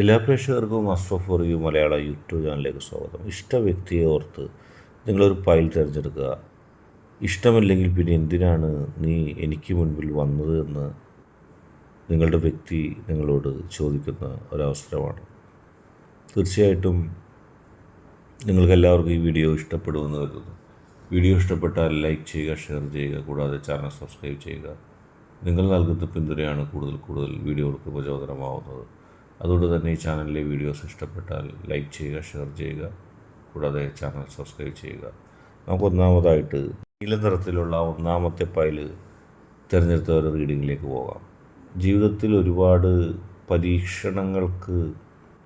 എല്ലാ പ്രേക്ഷകർക്കും Astro for you മലയാള യൂട്യൂബ് ചാനലിലേക്ക് സ്വാഗതം. ഇഷ്ട വ്യക്തിയെ ഓർത്ത് നിങ്ങളൊരു ഫയൽ തിരഞ്ഞെടുക്കുക. ഇഷ്ടമല്ലെങ്കിൽ പിന്നെ എന്തിനാണ് നീ എനിക്ക് മുൻപിൽ വന്നത് എന്ന് നിങ്ങളുടെ വ്യക്തി നിങ്ങളോട് ചോദിക്കുന്ന ഒരവസരമാണ്. തീർച്ചയായിട്ടും നിങ്ങൾക്കെല്ലാവർക്കും ഈ വീഡിയോ ഇഷ്ടപ്പെടുമെന്ന് കരുതുന്നു. വീഡിയോ ഇഷ്ടപ്പെട്ടാൽ ലൈക്ക് ചെയ്യുക ഷെയർ ചെയ്യുക കൂടാതെ ചാനൽ സബ്സ്ക്രൈബ് ചെയ്യുക. നിങ്ങൾ നൽകുന്ന പിന്തുണയാണ് കൂടുതൽ കൂടുതൽ വീഡിയോകൾക്ക് പ്രചോദനമാവുന്നത്. അതുകൊണ്ട് തന്നെ ഈ ചാനലിലെ വീഡിയോസ് ഇഷ്ടപ്പെട്ടാൽ ലൈക്ക് ചെയ്യുക ഷെയർ ചെയ്യുക കൂടാതെ ചാനൽ സബ്സ്ക്രൈബ് ചെയ്യുക. നമുക്ക് ഒന്നാമതായിട്ട് നീല നിറത്തിലുള്ള ഒന്നാമത്തെ പൈൽ തിരഞ്ഞെടുത്ത ഒരു റീഡിങ്ങിലേക്ക് പോകാം. ജീവിതത്തിൽ ഒരുപാട് പരീക്ഷണങ്ങൾക്ക്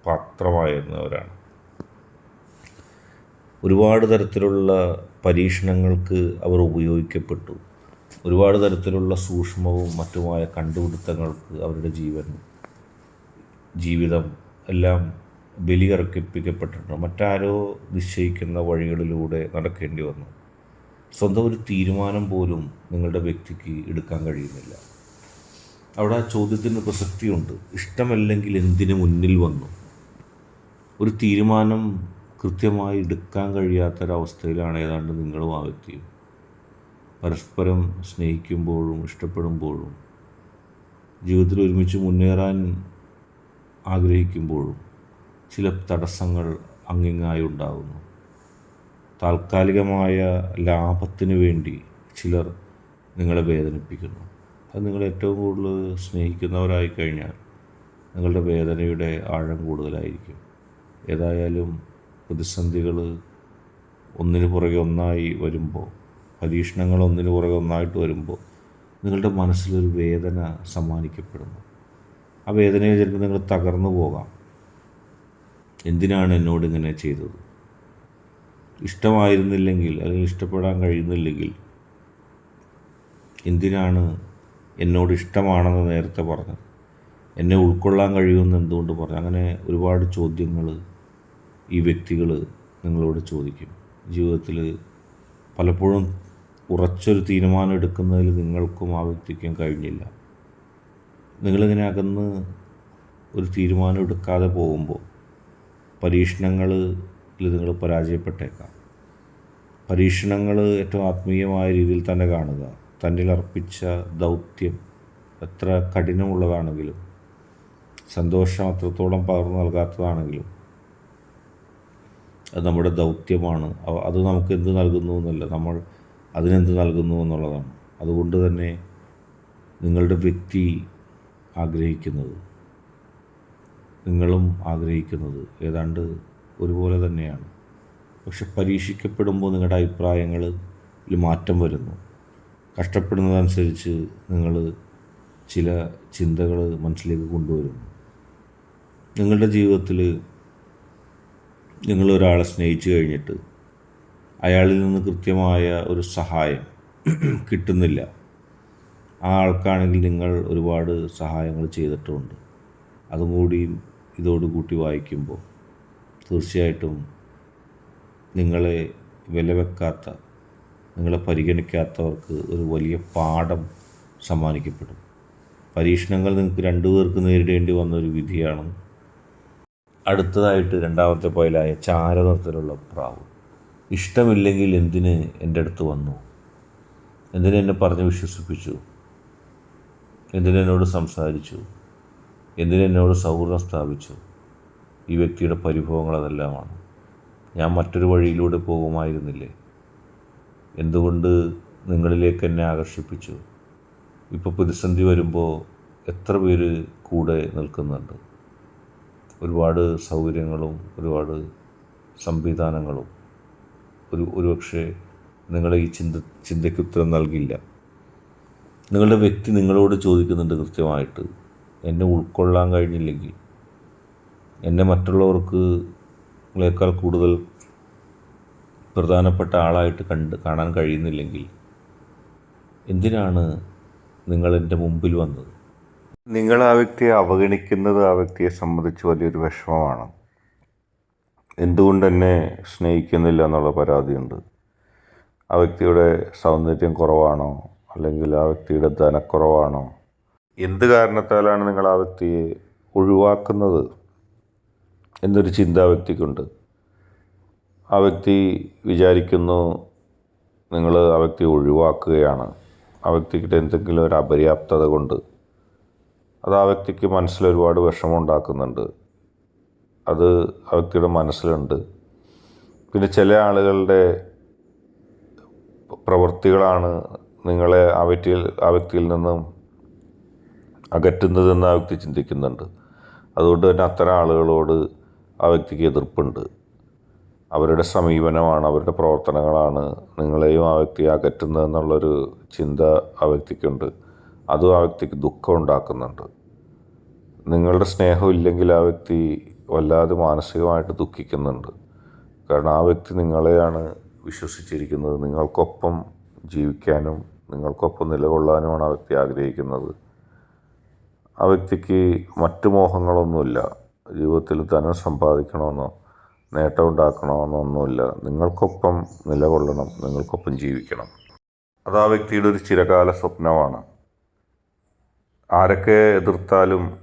പാത്രമായിരുന്നവരാണ്. ഒരുപാട് തരത്തിലുള്ള പരീക്ഷണങ്ങൾക്ക് അവർ ഉപയോഗിക്കപ്പെട്ടു. ഒരുപാട് തരത്തിലുള്ള സൂക്ഷ്മവും മറ്റുമായ കണ്ടുപിടുത്തങ്ങൾക്ക് അവരുടെ ജീവൻ ജീവിതം എല്ലാം ബലിയർപ്പിക്കപ്പെട്ടിട്ടുണ്ട്. മറ്റാരോ നിശ്ചയിക്കുന്ന വഴികളിലൂടെ നടക്കേണ്ടി വന്നു. സ്വന്തം ഒരു തീരുമാനം പോലും നിങ്ങളുടെ വ്യക്തിക്ക് എടുക്കാൻ കഴിയുന്നില്ല. അവിടെ ആ ചോദ്യത്തിന് പ്രസക്തിയുണ്ട്. ഇഷ്ടമല്ലെങ്കിൽ എന്തിനു മുന്നിൽ വന്നു? ഒരു തീരുമാനം കൃത്യമായി എടുക്കാൻ കഴിയാത്തൊരവസ്ഥയിലാണ് ഏതാണ്ട് നിങ്ങളും ആ വ്യക്തിയും പരസ്പരം സ്നേഹിക്കുമ്പോഴും ഇഷ്ടപ്പെടുമ്പോഴും ജീവിതത്തിൽ ഒരുമിച്ച് മുന്നേറാൻ ആഗ്രഹിക്കുമ്പോഴും ചില തടസ്സങ്ങൾ അങ്ങിങ്ങായി ഉണ്ടാകുന്നു. താൽക്കാലികമായ ലാഭത്തിന് വേണ്ടി ചിലർ നിങ്ങളെ വേദനിപ്പിക്കുന്നു. അത് നിങ്ങൾ ഏറ്റവും കൂടുതൽ സ്നേഹിക്കുന്നവരായി കഴിഞ്ഞാൽ നിങ്ങളുടെ വേദനയുടെ ആഴം കൂടുതലായിരിക്കും. ഏതായാലും പ്രതിസന്ധികൾ ഒന്നിനു പുറകെ ഒന്നായി വരുമ്പോൾ പരീക്ഷണങ്ങൾ ഒന്നിനു പുറകെ ഒന്നായിട്ട് വരുമ്പോൾ നിങ്ങളുടെ മനസ്സിലൊരു വേദന സമ്മാനിക്കപ്പെടുന്നു. ആ വേദനയിൽ ചിലപ്പോൾ നിങ്ങൾ തകർന്നു പോകാം. എന്തിനാണ് എന്നോട് ഇങ്ങനെ ചെയ്തത്? ഇഷ്ടമായിരുന്നില്ലെങ്കിൽ അല്ലെങ്കിൽ ഇഷ്ടപ്പെടാൻ കഴിയുന്നില്ലെങ്കിൽ എന്തിനാണ് എന്നോട് ഇഷ്ടമാണെന്ന് നേരത്തെ പറഞ്ഞത്? എന്നെ ഉൾക്കൊള്ളാൻ കഴിയുമെന്ന് എന്തുകൊണ്ട് പറഞ്ഞു? അങ്ങനെ ഒരുപാട് ചോദ്യങ്ങൾ ഈ വ്യക്തികൾ നിങ്ങളോട് ചോദിക്കും. ജീവിതത്തിൽ പലപ്പോഴും ഉറച്ചൊരു തീരുമാനം എടുക്കുന്നതിൽ നിങ്ങൾക്കും ആ വ്യക്തിക്കും കഴിഞ്ഞില്ല. നിങ്ങളിങ്ങനെ അകന്ന് ഒരു തീരുമാനം എടുക്കാതെ പോകുമ്പോൾ പരീക്ഷണങ്ങളിൽ നിങ്ങൾ പരാജയപ്പെട്ടേക്കാം. പരീക്ഷണങ്ങൾ ഏറ്റവും ആത്മീയമായ രീതിയിൽ തന്നെ കാണുക. തന്നിൽ അർപ്പിച്ച ദൗത്യം എത്ര കഠിനമുള്ളതാണെങ്കിലും സന്തോഷം അത്രത്തോളം പകർന്നു നൽകാത്തതാണെങ്കിലും അത് നമ്മുടെ ദൗത്യമാണ്. അത് നമുക്ക് എന്ത് നൽകുന്നു എന്നല്ല നമ്മൾ അതിനെന്ത് നൽകുന്നു എന്നുള്ളതാണ്. അതുകൊണ്ട് തന്നെ നിങ്ങളുടെ വ്യക്തി ആഗ്രഹിക്കുന്നത്. നിങ്ങളും ആഗ്രഹിക്കുന്നത് ഏതാണ്ട് ഒരുപോലെ തന്നെയാണ്. പക്ഷെ പരീക്ഷിക്കപ്പെടുമ്പോൾ നിങ്ങളുടെ അഭിപ്രായങ്ങളിൽ മാറ്റം വരുന്നു. കഷ്ടപ്പെടുന്നതനുസരിച്ച് നിങ്ങൾ ചില ചിന്തകൾ മനസ്സിലേക്ക് കൊണ്ടുവരുന്നു. നിങ്ങളുടെ ജീവിതത്തിൽ നിങ്ങൾ ഒരാളെ സ്നേഹിച്ചു കഴിഞ്ഞിട്ട് അയാളിൽ നിന്ന് കൃത്യമായ ഒരു സഹായം കിട്ടുന്നില്ല. ആ ആൾക്കാണെങ്കിൽ നിങ്ങൾ ഒരുപാട് സഹായങ്ങൾ ചെയ്തിട്ടുമുണ്ട് അതും കൂടിയും ഇതോട് കൂട്ടി വായിക്കുമ്പോൾ തീർച്ചയായിട്ടും നിങ്ങളെ വിലവെക്കാത്ത നിങ്ങളെ പരിഗണിക്കാത്തവർക്ക് ഒരു വലിയ പാഠം സമ്മാനിക്കപ്പെടും. പരീക്ഷണങ്ങൾ നിങ്ങൾക്ക് രണ്ടുപേർക്ക് നേരിടേണ്ടി വന്ന ഒരു വിധിയാണ്. അടുത്തതായിട്ട് രണ്ടാമത്തെ പോയലായ ചാരനിറത്തിലുള്ള പ്രാവ്. ഇഷ്ടമില്ലെങ്കിൽ എന്തിന് എന്റെ അടുത്ത് വന്നു? എന്തിനെന്നെ പറഞ്ഞ് വിശ്വസിപ്പിച്ചു? എന്തിനെന്നോട് സംസാരിച്ചു? എന്തിനെന്നോട് സൗഹൃദം സ്ഥാപിച്ചു? ഈ വ്യക്തിയുടെ പരിഭവങ്ങൾ അതെല്ലാമാണ്. ഞാൻ മറ്റൊരു വഴിയിലൂടെ പോകുമായിരുന്നില്ലേ? എന്തുകൊണ്ട് നിങ്ങളിലേക്ക് എന്നെ ആകർഷിപ്പിച്ചു? ഇപ്പോൾ പ്രതിസന്ധി വരുമ്പോൾ എത്ര പേര് കൂടെ നിൽക്കുന്നുണ്ട്? ഒരുപാട് സൗകര്യങ്ങളും ഒരുപാട് സംവിധാനങ്ങളും. ഒരു ഒരുപക്ഷെ നിങ്ങളെ ഈ ചിന്ത ചിന്തയ്ക്ക് ഉത്തരം നൽകില്ല. നിങ്ങളുടെ വ്യക്തി നിങ്ങളോട് ചോദിക്കുന്നുണ്ട് കൃത്യമായിട്ട്. എന്നെ ഉൾക്കൊള്ളാൻ കഴിഞ്ഞില്ലെങ്കിൽ എന്നെ മറ്റുള്ളവർക്ക് ളേക്കാൾ കൂടുതൽ പ്രധാനപ്പെട്ട ആളായിട്ട് കണ്ട് കാണാൻ കഴിയുന്നില്ലെങ്കിൽ എന്തിനാണ് നിങ്ങൾ എന്റെ മുമ്പിൽ വന്നത്? നിങ്ങൾ ആ വ്യക്തിയെ അവഗണിക്കുന്നത് ആ വ്യക്തിയെ സംബന്ധിച്ച് വലിയൊരു വിഷമമാണ്. എന്തുകൊണ്ട് എന്നെ സ്നേഹിക്കുന്നില്ല എന്നുള്ള പരാതിയുണ്ട്. ആ വ്യക്തിയുടെ സൗന്ദര്യം കുറവാണോ? അല്ലെങ്കിൽ ആ വ്യക്തിയുടെ ധനക്കുറവാണോ? എന്ത് കാരണത്താലാണ് നിങ്ങൾ ആ വ്യക്തിയെ ഒഴിവാക്കുന്നത് എന്നൊരു ചിന്ത ആ വ്യക്തിക്കുണ്ട്. ആ വ്യക്തി വിചാരിക്കുന്നു നിങ്ങൾ ആ വ്യക്തി ഒഴിവാക്കുകയാണ്. ആ വ്യക്തിക്കിട്ട് എന്തെങ്കിലും ഒരു അപര്യാപ്തത കൊണ്ട്. അത് ആ വ്യക്തിക്ക് മനസ്സിൽ ഒരുപാട് വിഷമം അത് ആ വ്യക്തിയുടെ മനസ്സിലുണ്ട്. പിന്നെ ചില ആളുകളുടെ പ്രവൃത്തികളാണ് നിങ്ങളെ ആ വ്യക്തിയിൽ ആ വ്യക്തിയിൽ നിന്നും അകറ്റുന്നതെന്ന് ആ വ്യക്തി ചിന്തിക്കുന്നുണ്ട്. അതുകൊണ്ട് തന്നെ അത്തരം ആളുകളോട് ആ വ്യക്തിക്ക് എതിർപ്പുണ്ട്. അവരുടെ സമീപനമാണ് അവരുടെ പ്രവർത്തനങ്ങളാണ് നിങ്ങളെയും ആ വ്യക്തിയെ അകറ്റുന്നതെന്നുള്ളൊരു ചിന്ത ആ വ്യക്തിക്കുണ്ട്. അതും ആ വ്യക്തിക്ക് ദുഃഖം ഉണ്ടാക്കുന്നുണ്ട്. നിങ്ങളുടെ സ്നേഹം ഇല്ലെങ്കിൽ ആ വ്യക്തി വല്ലാതെ മാനസികമായിട്ട് ദുഃഖിക്കുന്നുണ്ട്. കാരണം ആ വ്യക്തി നിങ്ങളെയാണ് വിശ്വസിച്ചിരിക്കുന്നത്. നിങ്ങൾക്കൊപ്പം ജീവിക്കാനും നിങ്ങൾക്കൊപ്പം നിലകൊള്ളാനുമാണ് ആ വ്യക്തി ആഗ്രഹിക്കുന്നത്. ആ വ്യക്തിക്ക് മറ്റു മോഹങ്ങളൊന്നുമില്ല. ജീവിതത്തിൽ ധനം സമ്പാദിക്കണമെന്നോ നേട്ടം ഒന്നുമില്ല. നിങ്ങൾക്കൊപ്പം നിലകൊള്ളണം നിങ്ങൾക്കൊപ്പം ജീവിക്കണം. അത് ആ വ്യക്തിയുടെ ഒരു ചിരകാല സ്വപ്നമാണ്. ആരൊക്കെ എതിർത്താലും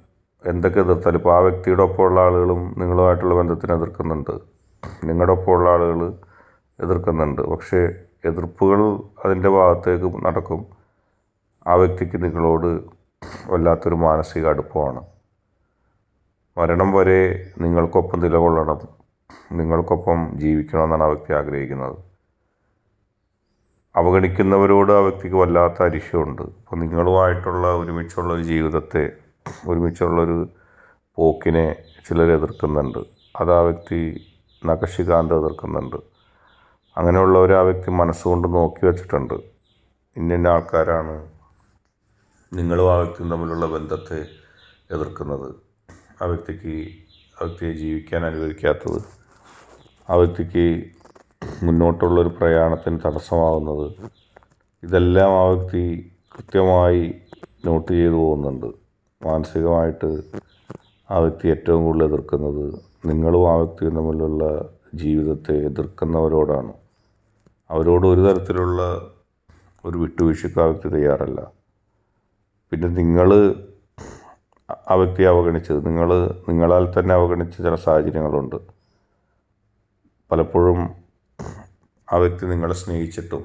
എന്തൊക്കെ എതിർത്താലും ഇപ്പോൾ ആ വ്യക്തിയുടെ ഒപ്പമുള്ള ആളുകളും നിങ്ങളുമായിട്ടുള്ള ബന്ധത്തിന് എതിർക്കുന്നുണ്ട്. നിങ്ങളുടെ ഒപ്പമുള്ള ആളുകൾ എതിർക്കുന്നുണ്ട്. പക്ഷേ എതിർപ്പുകൾ അതിന്റെ ഭാഗത്തേക്ക് നടക്കും. ആ വ്യക്തിക്ക് നിങ്ങളോട് വല്ലാത്തൊരു മാനസിക അടുപ്പമാണ്. മരണം വരെ നിങ്ങൾക്കൊപ്പം നിലകൊള്ളണം. നിങ്ങൾക്കൊപ്പം ജീവിക്കണമെന്നാണ് ആ വ്യക്തി ആഗ്രഹിക്കുന്നത്. അവഗണിക്കുന്നവരോട് ആ വ്യക്തിക്ക് വല്ലാത്ത അരിശമുണ്ട് അപ്പോൾ നിങ്ങളുമായിട്ടുള്ള ഒരുമിച്ചുള്ള ഒരു ജീവിതത്തെ ഒരുമിച്ചുള്ളൊരു പോക്കിനെ ചിലർ എതിർക്കുന്നുണ്ട് അത് ആ വ്യക്തി നഖശികാന്ത് എതിർക്കുന്നുണ്ട്. അങ്ങനെയുള്ളവർ ആ വ്യക്തി മനസ്സുകൊണ്ട് നോക്കി വെച്ചിട്ടുണ്ട്. ഇന്ന ആൾക്കാരാണ് നിങ്ങളും ആ വ്യക്തിയും തമ്മിലുള്ള ബന്ധത്തെ എതിർക്കുന്നത്. ആ വ്യക്തിക്ക് ആ വ്യക്തിയെ ജീവിക്കാൻ അനുവദിക്കാത്തത് ആ വ്യക്തിക്ക് മുന്നോട്ടുള്ളൊരു പ്രയാണത്തിന് തടസ്സമാവുന്നത് ഇതെല്ലാം ആ വ്യക്തി കൃത്യമായി നോട്ട് ചെയ്തു പോകുന്നുണ്ട്. മാനസികമായിട്ട് ആ വ്യക്തി ഏറ്റവും കൂടുതൽ എതിർക്കുന്നത് നിങ്ങളും ആ വ്യക്തിയും തമ്മിലുള്ള ജീവിതത്തെ എതിർക്കുന്നവരോടാണ്. അവരോട് ഒരു തരത്തിലുള്ള ഒരു വിട്ടുവീഴ്ചയ്ക്ക് തയ്യാറല്ല. പിന്നെ നിങ്ങൾ ആ വ്യക്തിയെ അവഗണിച്ചത് നിങ്ങൾ നിങ്ങളാൽ തന്നെ അവഗണിച്ച ചില സാഹചര്യങ്ങളുണ്ട്. പലപ്പോഴും ആ വ്യക്തി നിങ്ങളെ സ്നേഹിച്ചിട്ടും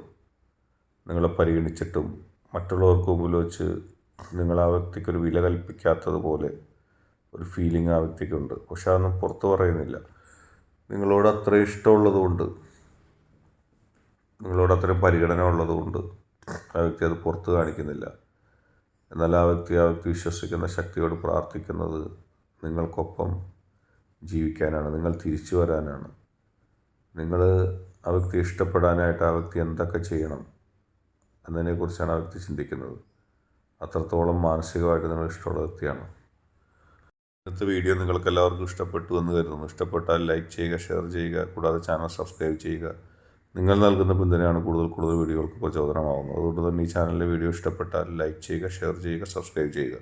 നിങ്ങളെ പരിഗണിച്ചിട്ടും മറ്റുള്ളവർക്ക് മുമ്പിൽ വെച്ച് നിങ്ങൾ ആ വ്യക്തിക്കൊരു വില കൽപ്പിക്കാത്തതുപോലെ ഒരു ഫീലിംഗ് ആ വ്യക്തിക്കുണ്ട് പക്ഷെ അതൊന്നും പുറത്ത് പറയുന്നില്ല. നിങ്ങളോട് അത്ര ഇഷ്ടമുള്ളതുകൊണ്ട് നിങ്ങളോട് അത്രയും പരിഗണന ഉള്ളതുകൊണ്ട് ആ വ്യക്തി അത് പുറത്ത് കാണിക്കുന്നില്ല. എന്നാൽ ആ വ്യക്തി ആ വ്യക്തി വിശ്വസിക്കുന്ന ശക്തിയോട് പ്രാർത്ഥിക്കുന്നത് നിങ്ങൾക്കൊപ്പം ജീവിക്കാനാണ് നിങ്ങൾ തിരിച്ചു വരാനാണ്. നിങ്ങൾ ആ വ്യക്തി ഇഷ്ടപ്പെടാനായിട്ട് ആ വ്യക്തി എന്തൊക്കെ ചെയ്യണം എന്നതിനെക്കുറിച്ചാണ് ആ വ്യക്തി ചിന്തിക്കുന്നത്. അത്രത്തോളം മാനസികമായിട്ട് നിങ്ങൾ ഇഷ്ടമുള്ള വ്യക്തിയാണ്. ഇന്നത്തെ വീഡിയോ നിങ്ങൾക്ക് എല്ലാവർക്കും ഇഷ്ടപ്പെട്ടു എന്ന് കരുതുന്നു. ഇഷ്ടപ്പെട്ടാൽ ലൈക്ക് ചെയ്യുക ഷെയർ ചെയ്യുക കൂടാതെ ചാനൽ സബ്സ്ക്രൈബ് ചെയ്യുക. നിങ്ങൾ നൽകുന്ന പിന്തുണയാണ് കൂടുതൽ കൂടുതൽ വീഡിയോകൾക്ക് പ്രചോദനമാകുന്നത് അതുകൊണ്ട് തന്നെ ഈ ചാനലിലെ വീഡിയോ ഇഷ്ടപ്പെട്ടാൽ ലൈക്ക് ചെയ്യുക ഷെയർ ചെയ്യുക സബ്സ്ക്രൈബ് ചെയ്യുക.